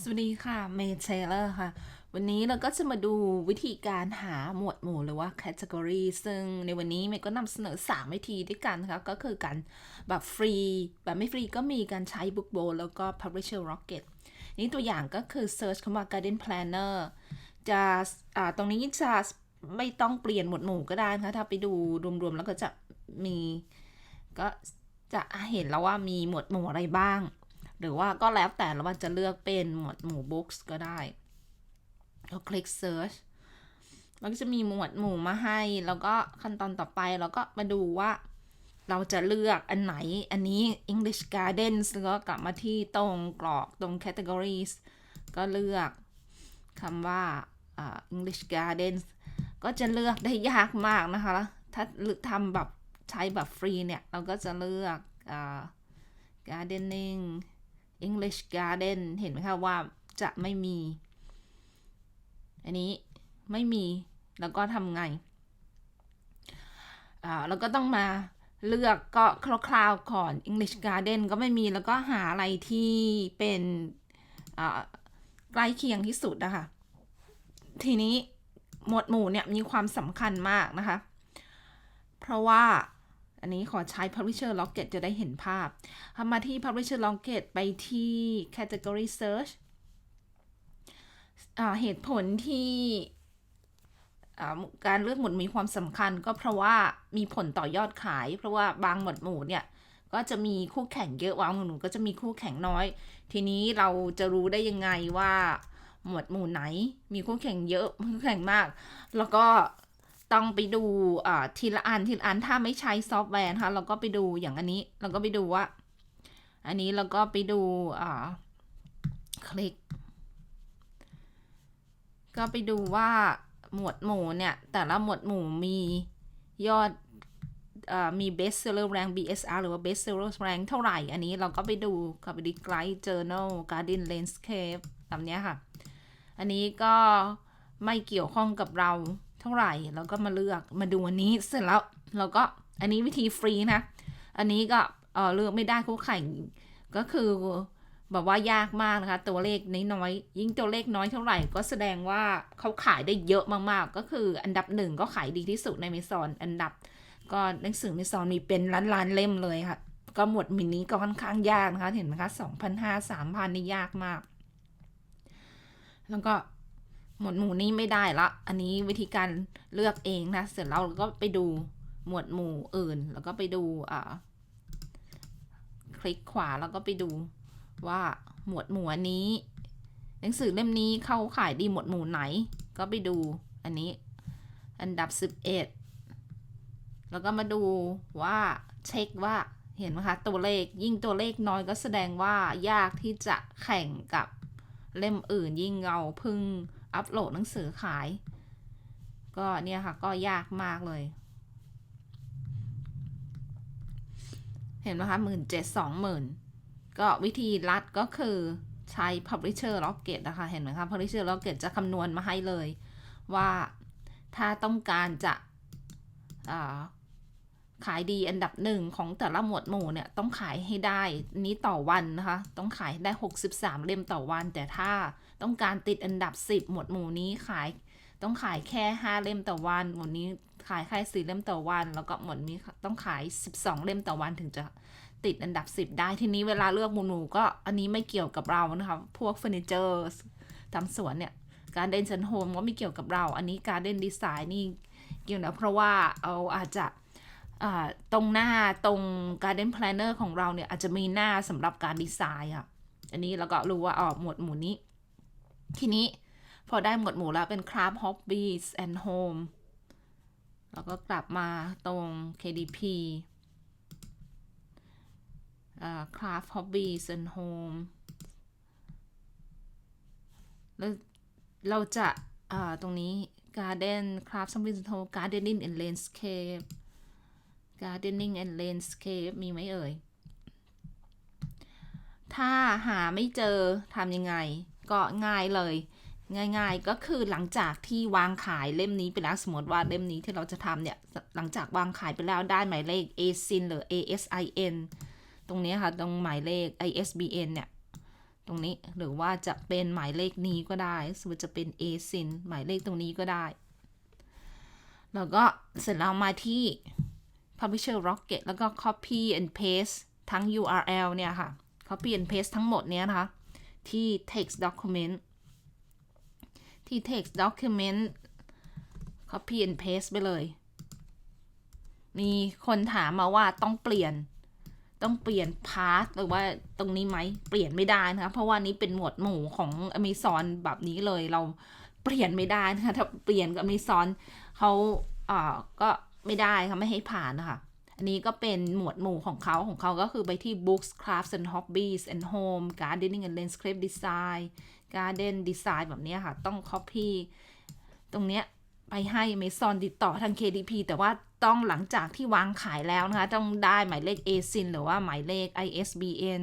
สวัสดีค่ะ เมย์เทเลอร์ค่ะ วันนี้เราก็จะมาดูวิธีการหาหมวดหมู่หรือว่า category ซึ่งในวันนี้เมย์ก็นำเสนอ 3 วิธีด้วยกันนะคะก็คือการแบบฟรี แบบไม่ฟรีก็มีการใช้ Bookbo แล้วก็ Publisher Rocket นี่ตัวอย่างก็คือ search คำว่า Garden Planner จะอ่าตรงนี้จะไม่ต้องเปลี่ยนหมวดหมู่ก็ได้นะคะถ้าไปดูรวมๆแล้วก็จะมีก็จะเห็นแล้วว่ามีหมวดหมู่อะไรบ้าง หรือว่าก็แล้วแต่เราว่าจะเลือกเป็นหมวดหมู่ books ก็ได้ก็คลิก search มันก็จะมีหมวดหมู่มาให้ แล้วก็ขั้นตอนต่อไปเราก็มาดูว่าเราจะเลือกอันไหน อันนี้ English Gardens แล้วก็กลับมาที่ตรงกรอกตรง categories ก็เลือกคำว่าอ่า English Gardens ก็จะเลือกได้ยากมากนะคะ ถ้าทำแบบใช้แบบฟรีเนี่ย เราก็จะเลือกอ่า gardening English Garden เห็นไหมคะว่าจะไม่มี อันนี้ไม่มีแล้วก็ทำไงอ่าแล้วก็ต้องมาเลือกก็คร่าวๆก่อน English Garden ก็ไม่มีแล้วก็หาอะไรที่เป็นอ่าใกล้เคียงที่สุดนะคะ ทีนี้หมวดหมู่เนี่ยมีความสำคัญมากนะคะ เพราะว่า อันนี้ขอใช้ Publisher Rocket จะได้เห็นภาพทำมาที่ Publisher Rocket ไปที่ Category Search เหตุผลที่การเลือกหมวดมีความสำคัญก็เพราะว่ามีผลต่อยอดขาย เพราะว่าบางหมวดหมู่เนี่ยก็จะมีคู่แข่งเยอะวางหมวดหมู่ก็จะมีคู่แข่งน้อย ทีนี้เราจะรู้ได้ยังไงว่าหมวดหมู่ไหน มีคู่แข่งเยอะคู่แข่งมาก แล้วก็ ต้องไปดูทีละอันทีละอันถ้าไม่ใช้ซอฟต์แวร์นะคะเราก็ไปดูอย่างอันนี้ เราก็ไปดูว่า อันนี้เราก็ไปดูคลิก ก็ไปดูว่าหมวดหมู่เนี่ย แต่ละหมวดหมู่มียอดอมี best seller rank BSR หรือว่า best seller rank เท่าไหร่ อันนี้เราก็ไปดูกับไปดี Guide Journal Garden Landscape แบบนี้ค่ะ อันนี้ก็ไม่เกี่ยวข้องกับเรา เท่าไหร่แล้วก็มาเลือกมาดูอันนี้เสร็จแล้วเราก็อันนี้วิธีฟรีนะ อันนี้ก็เออเลือกไม่ได้คู่แข่งก็คือแบบว่ายากมากนะคะ ตัวเลขน้อยยิ่งตัวเลขน้อยเท่าไหร่ ก็แสดงว่าเขาขายได้เยอะมากๆ ก็คืออันดับหนึ่งก็ขายดีที่สุดในมิซอนอันดับ ก็หนังสือมิซอนมีเป็นล้านล้านเล่มเลยค่ะ ก็หมวดมินนี้ก็ค่อนข้างยากนะคะ เห็นไหมคะสองพันห้าสามพันนี่ยากมาก แล้วก็ หมวดหมู่นี้ไม่ได้ละ อันนี้วิธีการเลือกเองนะ เสร็จแล้วเราก็ไปดูหมวดหมู่อื่น แล้วก็ไปดูอ่าคลิกขวาแล้วก็ไปดูว่าหมวดหมู่อันนี้ หนังสือเล่มนี้เข้าขายดีหมวดหมู่ไหน ก็ไปดูอันนี้อันดับ 11 แล้วก็มาดูว่าเช็คว่าเห็นไหมคะตัวเลขยิ่งตัวเลขน้อยก็แสดงว่ายากที่จะแข่งกับเล่มอื่นยิ่งเราพึ่ง อัปโหลดหนังสือขาย ก็เนี่ยค่ะก็ยากมากเลย เห็นไหมคะหมื่นเจ็ดสองหมื่นก็วิธีรัดก็คือใช้ Publisher Rocket นะคะ เห็นไหมคะ Publisher Rocket จะคำนวณมาให้เลย ว่าถ้าต้องการจะ ขายดีอันดับหนึ่งของแต่ละหมวดหมู่เนี่ยต้องขายให้ได้นี้ต่อวันนะคะ ต้องขายได้ 63 เล่มต่อวัน แต่ถ้าต้องการติดอันดับ 10 หมวดหมู่นี้ขายต้องขายแค่ 5 เล่มต่อวัน หมวดนี้ขายแค่4เล่มต่อวัน แล้วก็หมวดนี้ต้องขาย 12 เล่มต่อวันถึงจะติดอันดับ 10 ได้ทีนี้เวลาเลือกหมวดหมู่ก็อันนี้ไม่เกี่ยวกับเรานะคะพวกเฟอร์นิเจอร์ทำสวนเนี่ยการเดนเซนโฮมก็ไม่เกี่ยวกับเรา อันนี้การเดนดีไซน์นี่เกี่ยวนะเพราะว่าเอาอาจจะ ตรงหน้าตรง Garden Planner ของเราเนี่ย อาจจะมีหน้าสำหรับการดีไซน์อะอันนี้เราก็รู้ว่าออกหมวดหมู่นี้ ทีนี้พอได้หมวดหมู่แล้วเป็น Craft Hobbies and Home แล้วก็กลับมาตรง KDP Craft Hobbies and Home แล้วเราจะตรงนี้ Garden Craft Hobbies and Home Gardening and Landscape gardening and landscape มีไหมเอ่ย ถ้าหาไม่เจอทำยังไง ก็ง่ายเลย ง่ายๆ ก็คือหลังจากที่วางขายเล่มนี้ไปแล้วสมมติว่าเล่มนี้ที่เราจะทำเนี่ย หลังจากวางขายไปแล้วได้หมายเลข ASIN หรือ ASIN ตรงนี้ค่ะ ตรงหมายเลข ISBN เนี่ย ตรงนี้หรือว่าจะเป็นหมายเลขนี้ก็ได้ สมมติจะเป็น ASIN หมายเลขตรงนี้ก็ได้ แล้วก็เสร็จแล้วมาที่ Publisher Rocket แล้วก็ Copy and Paste ทั้ง URL เนี่ยค่ะ Copy and Paste ทั้งหมดเนี้ยนะคะ ที่ text document ที่ text document copy and paste ไปเลย มีคนถามมาว่าต้องเปลี่ยน ต้องเปลี่ยนพาร์ทหรือว่าตรงนี้ไหม เปลี่ยนไม่ได้นะคะ เพราะว่านี้เป็นหมวดหมู่ของ Amazon แบบนี้เลย เราเปลี่ยนไม่ได้นะคะ ถ้าเปลี่ยนกับ Amazon เขาอ่าก็ ไม่ได้ค่ะไม่ให้ผ่านนะคะ อันนี้ก็เป็นหมวดหมู่ของเขาของเขาก็คือไปที่ books crafts and hobbies and home gardening and landscape design garden design แบบนี้ค่ะ ต้อง copy ตรงเนี้ยไปให้ Amazon ติดต่อทาง KDP แต่ว่าต้องหลังจากที่วางขายแล้วนะคะ ต้องได้หมายเลข ASIN หรือว่าหมายเลข ISBN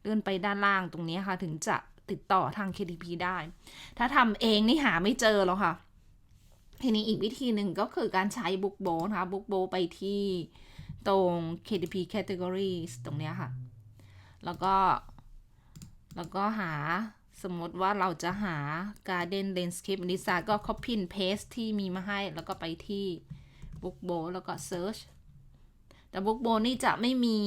เลื่อนไปด้านล่างตรงนี้ค่ะ ถึงจะติดต่อทาง KDP ได้ ถ้าทำเองนี่หาไม่เจอหรอกค่ะ ทีนี้อีกวิธีหนึ่งก็คือการใช้ Bookbo นะคะ Bookbo ไปที่ตรง KDP categories ตรงเนี้ยค่ะ แล้วก็ แล้วก็หาสมมติว่าเราจะหา Garden Landscape Design ก็ copy and paste ที่มีมาให้ แล้วก็ไปที่ Bookbo แล้วก็ search แต่ Bookbo นี่จะไม่มี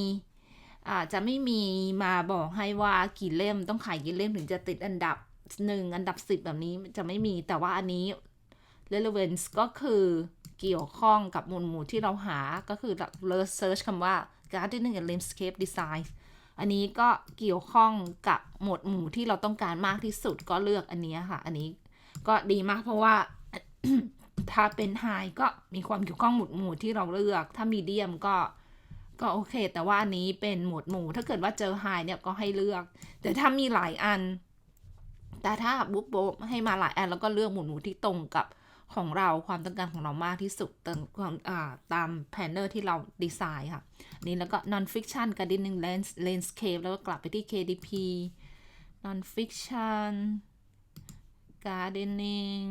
อาจะไม่มีมาบอกให้ว่ากี่เล่มต้องขายกี่เล่มถึงจะติดอันดับหนึ่งอันดับสิบแบบนี้จะไม่มีแต่ว่าอันนี้ relevance ก็คือเกี่ยวข้องกับหมวดหมู่ที่เราหาก็คือเรา search คำว่า gardening and landscape design อันนี้ก็เกี่ยวข้องกับหมวดหมู่ที่เราต้องการมากที่สุดก็เลือกอันนี้ค่ะ อันนี้ก็ดีมากเพราะว่า ถ้าเป็นไฮก็มีความเกี่ยวข้องหมวดหมู่ที่เราเลือก ถ้ามีเดียมก็ก็โอเค แต่ว่าอันนี้เป็นหมวดหมู่ ถ้าเกิดว่าเจอไฮเนี่ยก็ให้เลือก แต่ถ้ามีหลายอัน แต่ถ้าบุ๊กโบให้มาหลายอันแล้วก็เลือกหมวดหมู่ที่ตรงกับ ของเราความต้องการของเรามากที่สุดตามความตามแพนเนอร์ที่เราดีไซน์ค่ะ นี่แล้วก็ non fiction gardening lands landscape แล้วก็กลับไปที่ KDP non fiction gardening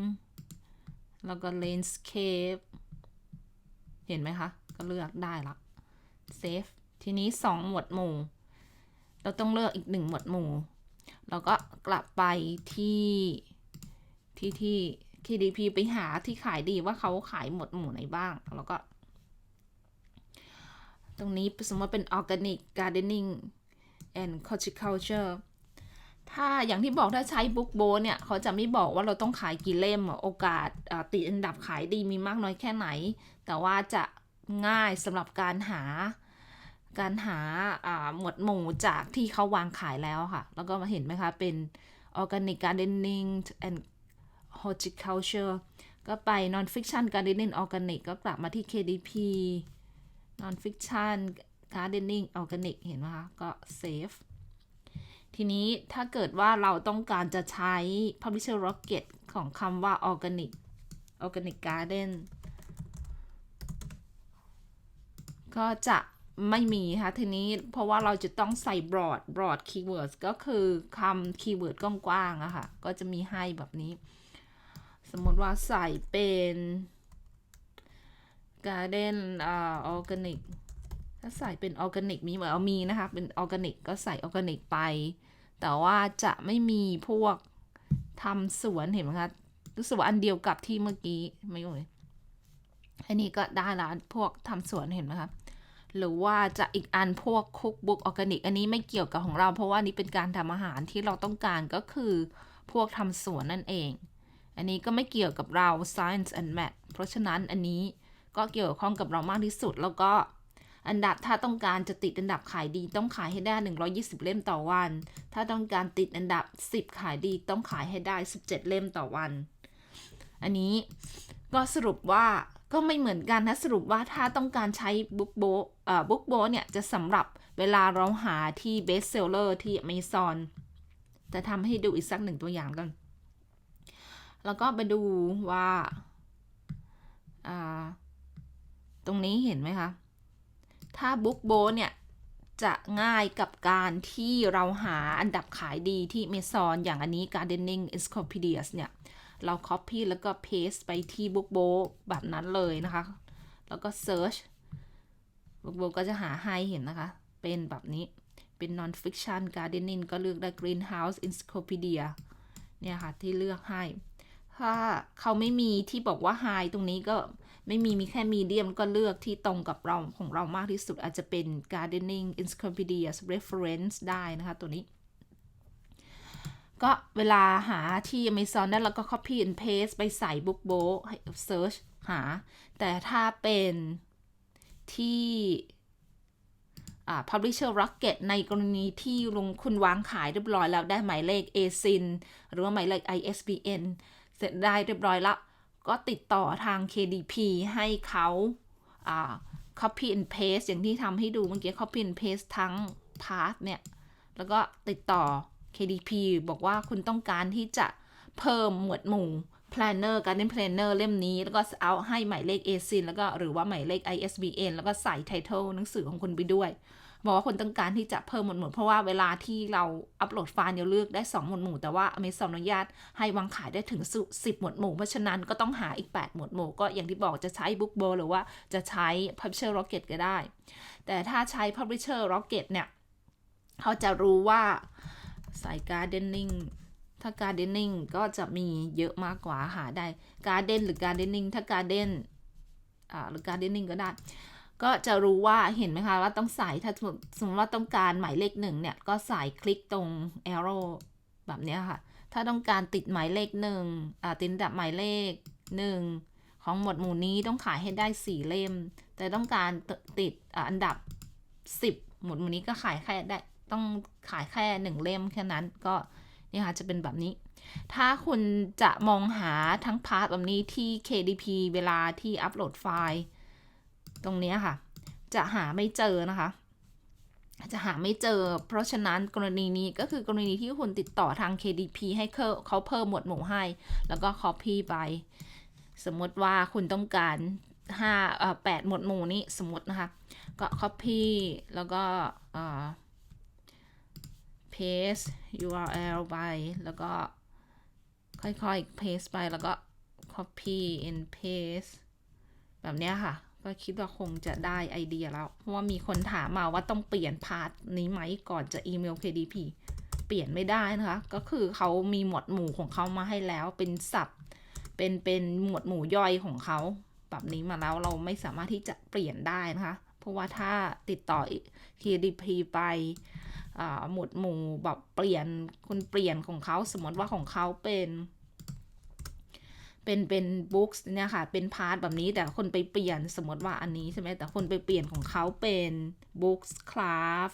แล้วก็ landscape เห็นไหมคะ ก็เลือกได้ละ save ทีนี้ 2 หมวดหมู่ เราต้องเลือกอีก 1 หมวดหมู่แล้วก็กลับไปที่ที่ที่ KDP ไปหาที่ขายดีว่าเขาขายหมดหมู่ไหนบ้าง แล้วก็ ตรงนี้สมมติเป็น organic gardening and horticulture ถ้าอย่างที่บอกถ้าใช้บุ๊กโบเนี่ย เขาจะไม่บอกว่าเราต้องขายกี่เล่มโอกาสติดอันดับขายดีมีมากน้อยแค่ไหน แต่ว่าจะง่ายสำหรับการหาการหาหมวดหมู่จากที่เขาวางขายแล้วค่ะ แล้วก็มาเห็นไหมคะ เป็น organic gardening and horticulture ก็ไป non fiction gardening organic ก็กลับมาที่ KDP non fiction gardening organic เห็นไหมคะ ก็ save ทีนี้ถ้าเกิดว่าเราต้องการจะใช้ publisher rocket ของคำว่า organic organic garden ก็จะไม่มีค่ะทีนี้เพราะว่าเราจะต้องใส่ broad broad keywords ก็คือคำ keyword กว้างๆอะค่ะ ก็จะมีให้แบบนี้ สมมติว่าใส่เป็น garden อ่า organic ถ้าใส่เป็น organic มีเหมือนเอามีนะคะ เป็น organic ก็ใส่ organic ไป แต่ว่าจะไม่มีพวกทำสวนเห็นไหมคะรู้สึกว่าอันเดียวกับที่เมื่อกี้ไม่รู้เลยอันนี้ก็ได้ละพวกทำสวนเห็นไหมคะหรือว่าจะอีกอันพวกคุกบุ๊กออร์แกนิกอันนี้ไม่เกี่ยวกับของเรา เพราะว่านี้เป็นการทำอาหารที่เราต้องการก็คือพวกทำสวนนั่นเอง อันนี้ก็ไม่เกี่ยวกับเรา science and math เพราะฉะนั้นอันนี้ก็เกี่ยวข้องกับเรามากที่สุด แล้วก็อันดับถ้าต้องการจะติดอันดับขายดีต้องขายให้ได้ 120 เล่มต่อวัน ถ้าต้องการติดอันดับ 10 ขายดีต้องขายให้ได้ 17 เล่มต่อวัน อันนี้ก็สรุปว่าก็ไม่เหมือนกันนะ สรุปว่าถ้าต้องการใช้บุ๊กโบเอ่อบุ๊กโบเนี่ยจะสำหรับเวลาเราหาที่เบสเซลเลอร์ที่ Amazon จะทำให้ดูอีกสักหนึ่งตัวอย่างกัน แล้วก็ไปดูว่าตรงนี้เห็นไหมคะ ถ้าบุ๊กโบเนี่ย จะง่ายกับการที่เราหาอันดับขายดีที่ Amazon อย่างอันนี้ Gardening Encyclopedia เนี่ย เรา Copy แล้วก็ Paste ไปที่ Bookbo แบบนั้นเลยนะคะ แล้วก็ Search Bookbo ก็จะหาให้เห็นนะคะ เป็นแบบนี้เป็น non fiction gardening ก็เลือกได้ greenhouse encyclopedia เนี่ยค่ะ ที่เลือกให้ ถ้าเขาไม่มีที่บอกว่า high ตรงนี้ก็ไม่มี มีแค่ medium ก็เลือกที่ตรงกับเราของเรามากที่สุดอาจจะเป็น gardening encyclopedia reference ได้นะคะตัวนี้ ก็เวลาหาที่ Amazon ได้แล้วก็ copy and paste ไปใส่ book b o ให้ search หา แต่ถ้าเป็นที่อ่า publisher rocket ในกรณีที่ลงคุณวางขายเรียบร้อยแล้วได้หมายเลข ASIN หรือว่าหมายเลข ISBN เสร็จได้เรียบร้อยแล้วก็ติดต่อทาง KDP ให้เขาอ่า copy and paste อย่างที่ทำให้ดูเมื่อกี้ copy and paste ทั้ง part เนี่ย แล้วก็ติดต่อ KDP บอกว่าคุณต้องการที่จะเพิ่มหมวดหมู่ planner garden planner เล่มนี้ แล้วก็เอาให้หมายเลข ASIN แล้วก็หรือว่าหมายเลข ISBN แล้วก็ใส่ title หนังสือของคุณไปด้วย บอกว่าคุณต้องการที่จะเพิ่มหมวดหมู่เพราะว่าเวลาที่เราอัปโหลดไฟล์เราเลือกได้ 2 หมวดหมู่ แต่ว่า Amazon อนุญาตให้วางขายได้ถึง 10 หมวดหมู่ เพราะฉะนั้นก็ต้องหาอีก 8 หมวดหมู่ ก็อย่างที่บอกจะใช้ Book b o หรือว่าจะใช้ Publisher Rocket ก็ได้ แต่ถ้าใช้ Publisher Rocket เนี่ยเขาจะรู้ว่าสาย Gardening ถ้า Gardening ก็จะมีเยอะมากกว่าหาได้ Garden หรือ Gardening ถ้า Garden หรือ Gardening ก็ได้ ก็จะรู้ว่าเห็นไหมคะว่าต้องใส่ถ้าสมมติว่าต้องการหมายเลขหนึ่งเนี่ย ก็ใส่คลิกตรง arrow แบบนี้ค่ะ ถ้าต้องการติดหมายเลขหนึ่งติดดับหมายเลขหนึ่งของหมวดหมู่นี้ต้องขายให้ได้สี่เล่ม แต่ต้องการติดอันดับสิบหมวดหมู่นี้ก็ขายแค่ได้ต้องขายแค่หนึ่งเล่มแค่นั้นก็นี่ค่ะจะเป็นแบบนี้ ถ้าคุณจะมองหาทั้งพาร์ทแบบนี้ที่ KDP เวลาที่อัปโหลดไฟล์ ตรงนี้ค่ะ จะหาไม่เจอนะคะ จะหาไม่เจอ เพราะฉะนั้นกรณีนี้ก็คือกรณีที่คุณติดต่อทาง KDP ให้เขาเพิ่มหมวดหมู่ให้ แล้วก็ copy ไป สมมติว่าคุณต้องการ5เอ่อ8หมวดหมู่นี้สมมตินะคะ ก็ copy แล้วก็เอ่า paste URL ไป แล้วก็ค่อยๆ paste ไป แล้วก็ copy and paste แบบนี้ค่ะ ก็คิดว่าคงจะได้ไอเดียแล้ว เพราะว่ามีคนถามมาว่าต้องเปลี่ยนพาร์ทนี้ไหมก่อนจะอีเมล KDP เปลี่ยนไม่ได้นะคะ ก็คือเขามีหมวดหมู่ของเขามาให้แล้วเป็นสับเป็นเป็นหมวดหมู่ย่อยของเขาแบบนี้มาแล้วเราไม่สามารถที่จะเปลี่ยนได้นะคะ เพราะว่าถ้าติดต่อ KDP ไปหมวดหมู่แบบเปลี่ยนคุณเปลี่ยนของเขาสมมติว่าของเขาเป็น เป็นเป็นบุ๊กเนี่ยค่ะ เป็นพาร์ทแบบนี้แต่คนไปเปลี่ยนสมมติว่าอันนี้ใช่ไหมแต่คนไปเปลี่ยนของเขาเป็นบุ๊กคราฟ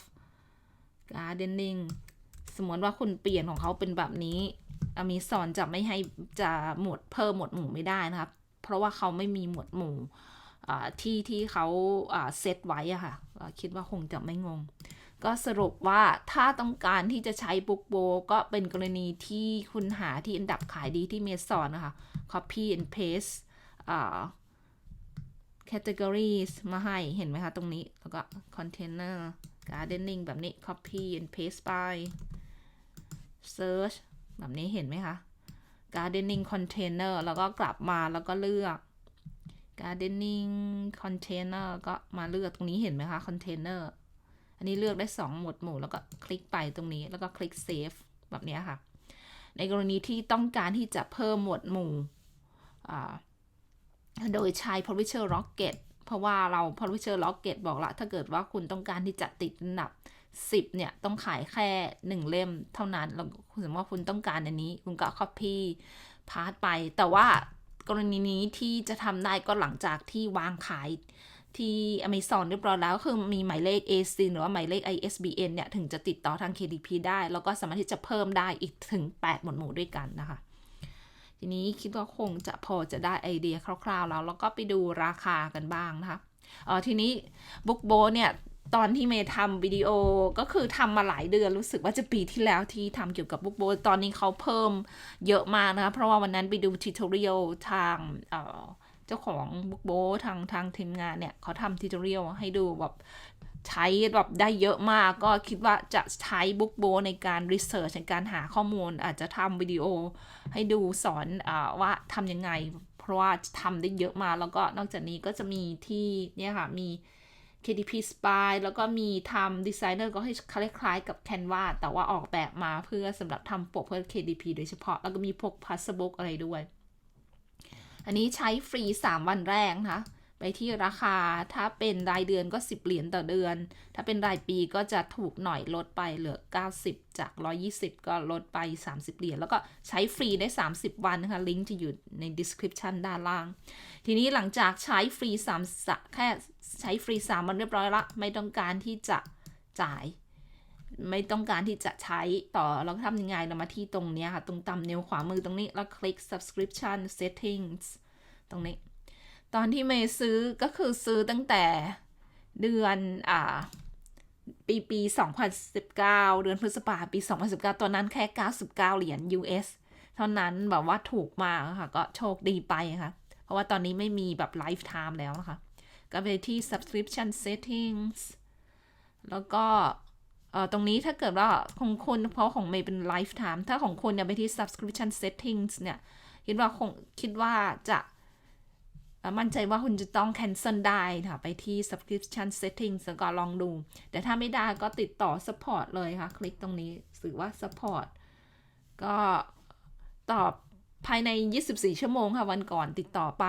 การ์เดนนิ่งสมมติว่าคุณเปลี่ยนของเขาเป็นแบบนี้อมีสอนจะไม่ให้จะหมวดเพิ่มหมวดหมู่ไม่ได้นะครับ เพราะว่าเขาไม่มีหมวดหมู่ที่ที่เขาเซตไว้อะค่ะคิดว่าคงจะไม่งง ก็สรุปว่าถ้าต้องการที่จะใช้บุ๊กโบ ก็เป็นกรณีที่คุณหาที่อันดับขายดีที่เมสอนนะคะ copy and paste อ่า categories มาให้เห็นไหมคะ ตรงนี้ แล้วก็ container gardening แบบนี้ copy and paste ไป search แบบนี้เห็นไหมคะ gardening container แล้วก็กลับมาแล้วก็เลือก gardening container ก็มาเลือกตรงนี้เห็นไหมคะ container อันนี้เลือกได้ 2 หมวดหมู่ แล้วก็คลิกไปตรงนี้แล้วก็คลิก save แบบนี้ค่ะ ในกรณีที่ต้องการที่จะเพิ่มหมวดหมู่ โดยใช้ publisher rocket เพราะว่าเรา publisher rocket บอกละ ถ้าเกิดว่าคุณต้องการที่จะติดอันดับ 10 เนี่ย ต้องขายแค่ 1 เล่มเท่านั้น แล้วสมมติว่าคุณต้องการอันนี้ คุณก็ copy พาร์ทไป แต่ว่ากรณีนี้ที่จะทำได้ก็หลังจากที่วางขายที่ Amazon เรียบร้อยแล้วคือมีหมายเลข AC หรือว่าหมายเลข ISBN เนี่ย ถึงจะติดต่อทาง KDP ได้ แล้วก็สามารถที่จะเพิ่มได้อีกถึง 8 หมวดหมู่ด้วยกันนะคะ ทีนี้คิดว่าคงจะพอจะได้ไอเดียคร่าวๆแล้ว แล้วก็ไปดูราคากันบ้างนะคะเออทีนี้ Book b o เนี่ยตอนที่เมย์ทำวิดีโอก็คือทำมาหลายเดือนรู้สึกว่าจะปีที่แล้วที่ทำเกี่ยวกับบุ๊กโบตอนนี้เขาเพิ่มเยอะมากนะคะเพราะว่าวันนั้นไปดูทิทอเรียลทางเอ่อเจ้าของบุ๊กโบทางทางทีมงานเนี่ยเขาทำทิทอเรียลให้ดูแบบ ใช้แบบได้เยอะมากก็คิดว่าจะใช้บุ๊กโบในการรีเสิร์ชในการหาข้อมูล อาจจะทำวิดีโอให้ดูสอนอว่าทำยังไง เพราะว่าทำได้เยอะมาแล้วก็นอกจากนี้ก็จะมีที่เนี่ยค่ะ มี KDP Spy แล้วก็มีทำดีไซเนอร์ก็ให้คล้ายๆกับ Canva แต่ว่าออกแบบมาเพื่อสำหรับทำปกเพื่อ KDP โดยเฉพาะ แล้วก็มีพวก Passbook อะไรด้วย อันนี้ใช้ฟรี 3 วันแรกนะคะ ไปที่ราคา ถ้าเป็นรายเดือนก็ 10 เหรียญต่อเดือน ถ้าเป็นรายปีก็จะถูกหน่อยลดไปเหลือ 90 จาก 120 ก็ลดไป 30 เหรียญ แล้วก็ใช้ฟรีได้ 30 วันนะคะ ลิงก์จะอยู่ใน description ด้านล่าง ทีนี้หลังจากใช้ฟรี3แค่ใช้ฟรี3วันเรียบร้อยละ ไม่ต้องการที่จะจ่าย ไม่ต้องการที่จะใช้ต่อ เราทำยังไง เรามาที่ตรงนี้ค่ะ ตรงต่ำเนวขวามือตรงนี้ แล้วคลิก subscription settings ตรงนี้ ตอนที่เมย์ซื้อก็คือซื้อตั้งแต่เดือนอ่าปีปี 2019 เดือนพฤษภาปี 2019 ตอนนั้นแค่ 99 เหรียญ US เท่านั้นแบบว่าถูกมากค่ะ ก็โชคดีไปค่ะ เพราะว่าตอนนี้ไม่มีแบบ lifetime แล้วนะคะ ก็ไปที่ subscription settings แล้วก็เอ่อตรงนี้ถ้าเกิดว่าของคุณเพราะของเมย์เป็น lifetime ถ้าของคุณเนี่ยไปที่ subscription settings เนี่ย คิดว่าคงคิดว่าจะ มั่นใจว่าคุณจะต้อง cancel ได้ค่ะ ไปที่ subscription settings แล้วก็ลองดู แต่ถ้าไม่ได้ก็ติดต่อ support เลยค่ะ คลิกตรงนี้สื่อว่า support ก็ตอบภายใน 24 ชั่วโมงค่ะ วันก่อนติดต่อไป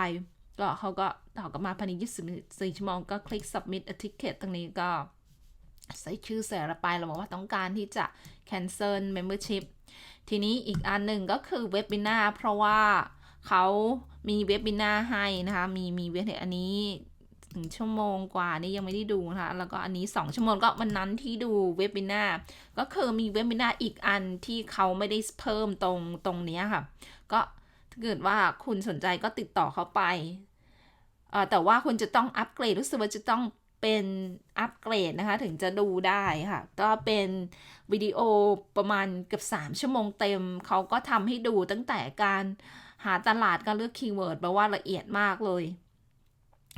ก็เขาก็ตอบกลับมาภายใน 24 ชั่วโมง ก็คลิก submit a ticket ตรงนี้ก็ใส่ชื่อใส่อะไรไปเราบอกว่าต้องการที่จะ cancel membership ทีนี้อีกอันหนึ่งก็คือเว็บบินาเพราะว่า เขามีเว็บบินาให้นะคะ มีมีเว็บอันนี้ถึงชั่วโมงกว่านี่ยังไม่ได้ดูนะคะ แล้วก็อันนี้ 2 ชั่วโมงก็วันนั้นที่ดูเว็บบินาก็คือมีเว็บบินาอีกอันที่เขาไม่ได้เพิ่มตรงตรงนี้ค่ะ ก็ถ้าเกิดว่าคุณสนใจก็ติดต่อเขาไปเอ่อแต่ว่าคุณจะต้องอัปเกรดรู้สึกว่าจะต้องเป็นอัปเกรดนะคะ ถึงจะดูได้ค่ะ ก็เป็นวิดีโอประมาณเกือบ3 ชั่วโมงเต็ม เขาก็ทำให้ดูตั้งแต่การ หาตลาดการเลือกคีย์เวิร์ดแปลว่าละเอียดมากเลย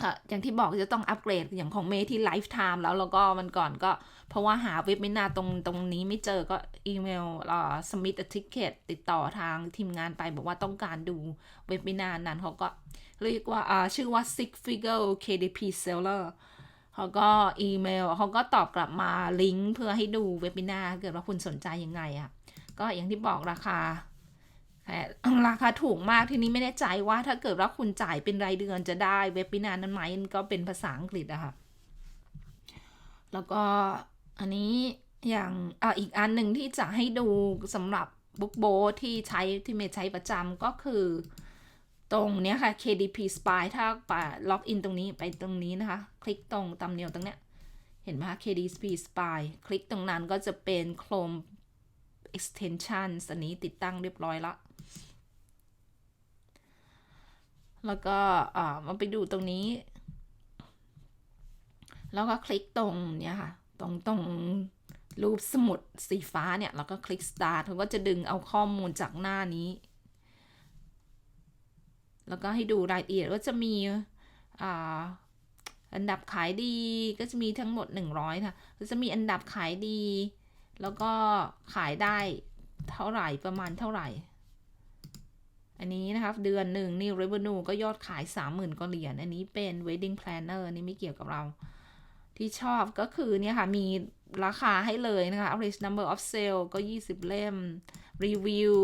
ค่ะอย่างที่บอกจะต้องอัปเกรดอย่างของเมที่ไลฟ์ไทม์แล้วแล้วก็มันก่อนก็ เพราะว่าหาเว็บไม่นาตรงตรงนี้ไม่เจอก็อีเมลเอ่อ submit a ticket ติดต่อทางทีมงานไปบอกว่าต้องการดูเว็บไม่นานั้นเขาก็เรียกว่าอ่าชื่อว่า six figure KDP seller เขาก็อีเมลเขาก็ตอบกลับมาลิงก์เพื่อให้ดูเว็บบินาเกิดว่าคุณสนใจยังไงอะ่ะก็อย่างที่บอกราคา ราคาถูกมากทีนี้ไม่แน่ใจว่าถ้าเกิดว่าคุณจ่ายเป็นรายเดือนจะได้เว็บบินานั้นไหมก็เป็นภาษาอังกฤษอะค่ะ แล้วก็อันนี้อย่างออีกอันหนึ่งที่จะให้ดูสำหรับบุ๊กโบที่ใช้ที่เมย์ใช้ประจำก็คือ ตรงเนี้ยค่ะ KDP Spy ถ้าปล็อกอินตรงนี้ไปตรงนี้นะคะ คลิกตรงตำเนียวตรงเนี้ย เห็นไหมคะ KDP Spy คลิกตรงนั้นก็จะเป็น Chrome extension อันนี้ติดตั้งเรียบร้อยละ แล้วก็อ่ามาไปดูตรงนี้ แล้วก็คลิกตรงเนี้ยค่ะ ตรงตรงรูปสมุดสีฟ้าเนี่ย แล้วก็คลิก start เขาก็จะดึงเอาข้อมูลจากหน้านี้ แล้วก็ให้ดูรายละเอียดว่าจะมีอันดับขายดีก็จะมีทั้งหมด 100ค่ะก็จะมีอันดับขายดี แล้วก็ขายได้เท่าไหร่ประมาณเท่าไหร่ อันนี้นะคะเดือนหนึ่งนี่ revenue ก็ยอดขาย 30,000กว่าเหรียญอันนี้เป็น wedding planner อันนี้ไม่เกี่ยวกับเรา ที่ชอบก็คือเนี่ยค่ะ มีราคาให้เลยนะคะ average number of sale ก็ 20 เล่ม รีวิว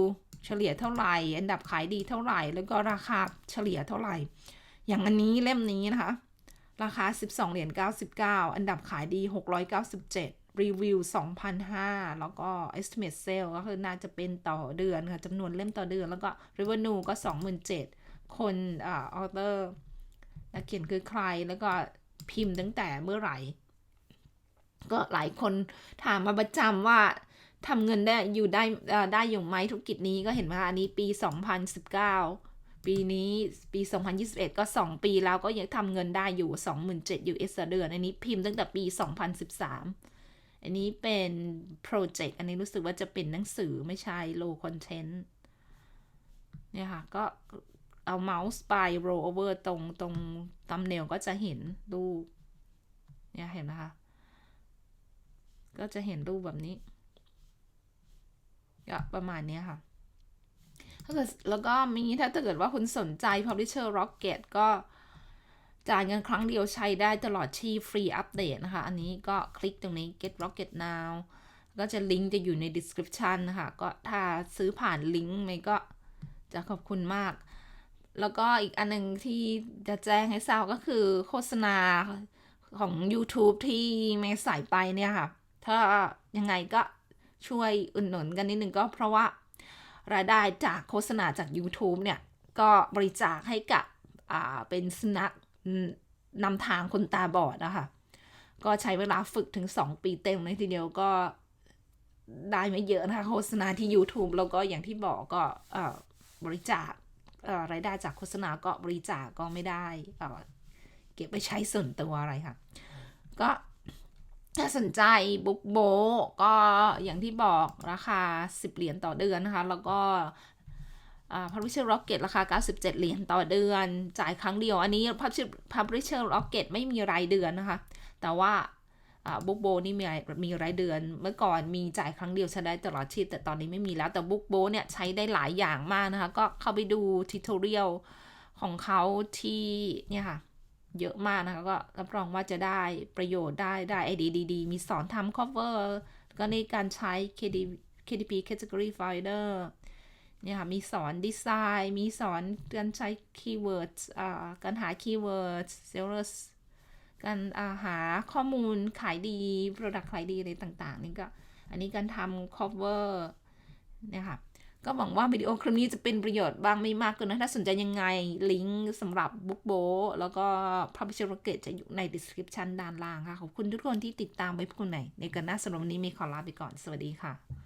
เฉลี่ยเท่าไหร่ อันดับขายดีเท่าไหร่ แล้วก็ราคาเฉลี่ยเท่าไหร่ อย่างอันนี้เล่มนี้นะคะ ราคา 12 เหรียญ 99 อันดับขายดี 697 รีวิว2,005แล้วก็ estimate sale ก็คือน่าจะเป็นต่อเดือนค่ะจำนวนเล่มต่อเดือน แล้วก็ revenue ก็ 27,000 คนอ่า author นักเขียนคือใครแล้วก็พิมพ์ตั้งแต่เมื่อไหร่ ก็หลายคนถามมาประจำว่าทำเงินได้อยู่ได้ได้อยู่ไหมธุรกิจนี้ก็เห็นว่าอันนี้ปี 2019 ปีนี้ปี 2021 ก็ 2 ปีแล้วก็ยังทำเงินได้อยู่ 27,000 US ต่อเดือน อันนี้พิมพ์ตั้งแต่ปี 2013 อันนี้เป็นโปรเจกต์อันนี้รู้สึกว่าจะเป็นหนังสือไม่ใช่ low content เนี่ยค่ะ ก็เอาเมาส์ไป roll over ตรงตรงตำเนลก็จะเห็นรูปเนี่ยเห็นไหมคะ ก็จะเห็นรูปแบบนี้ก็ประมาณนี้ค่ะ ถ้าเกิดแล้วก็มีถ้าเกิดว่าคุณสนใจ Publisher Rocket ก็ จ่ายเงินครั้งเดียวใช้ได้ตลอดชีพฟรีอัปเดตนะคะ อันนี้ก็คลิกตรงนี้ get rocket now ก็จะลิงก์จะอยู่ใน description นะคะ ก็ถ้าซื้อผ่านลิงก์ไม่ก็จะขอบคุณมาก แล้วก็อีกอันหนึ่งที่จะแจ้งให้ทราบก็คือโฆษณาของ YouTube ที่เมย์ใส่ไปเนี่ยค่ะ ถ้ายังไงก็ช่วยอุดหนุนกันนิดนึงก็เพราะว่ารายได้จากโฆษณาจาก YouTube เนี่ย ก็บริจาคให้กับเป็นสุนัข นำทางคนตาบอดนะคะก็ใช้เวลาฝึกถึง 2 ปีเต็มเลยทีเดียวก็ได้ไม่เยอะนะคะโฆษณาที่ YouTube แล้วก็อย่างที่บอกก็บริจาครายได้จากโฆษณาก็บริจาคก็ไม่ได้เเก็บไปใช้ส่วนตัวอะไรค่ะ ก็ถ้าสนใจบุ๊กโบก็อย่างที่บอกราคา 10 เหรียญต่อเดือนนะคะ แล้วก็ พับลิเชอร์ร็อกเก็ตราคา 97 เหรียญต่อเดือน จ่ายครั้งเดียว อันนี้พับลิเชอร์ร็อกเก็ตไม่มีรายเดือนนะคะ แต่ว่าบุ๊กโบนี่มีมีรายเดือน เมื่อก่อนมีจ่ายครั้งเดียวใช้ได้ตลอดชีพ แต่ตอนนี้ไม่มีแล้ว แต่บุ๊กโบเนี่ยใช้ได้หลายอย่างมากนะคะ ก็เข้าไปดูทิทอเรียลของเขาที่เนี่ยค่ะ เยอะมากนะคะ ก็รับรองว่าจะได้ประโยชน์ได้ได้ไอเดียดีๆ มีสอนทำ cover ก็ในการใช้ KD KDP Category Finder เนี่ยค่ะ มีสอนดีไซน์ มีสอนการใช้ keywords อ่าการหา keywords sellers การาหาข้อมูลขายดี product ขายดีอะไรต่าง ๆ นี่ก็ อันนี้การทำ cover เนี่ยค่ะ ก็หวังว่าวิดีโอคลิปนี้จะเป็นประโยชน์บ้างไม่มากกินะ ถ้าสนใจยังไง ลิงก์สำหรับ Book b o แล้วก็ Publisher Rocket จะอยู่ใน description ด้านล่างค่ะ ขอบคุณทุกคนที่ติดตามไว้พบกันใหม่ในกันหน้าสำหรับวันนี้มีขอลาไปก่อน สวัสดีค่ะ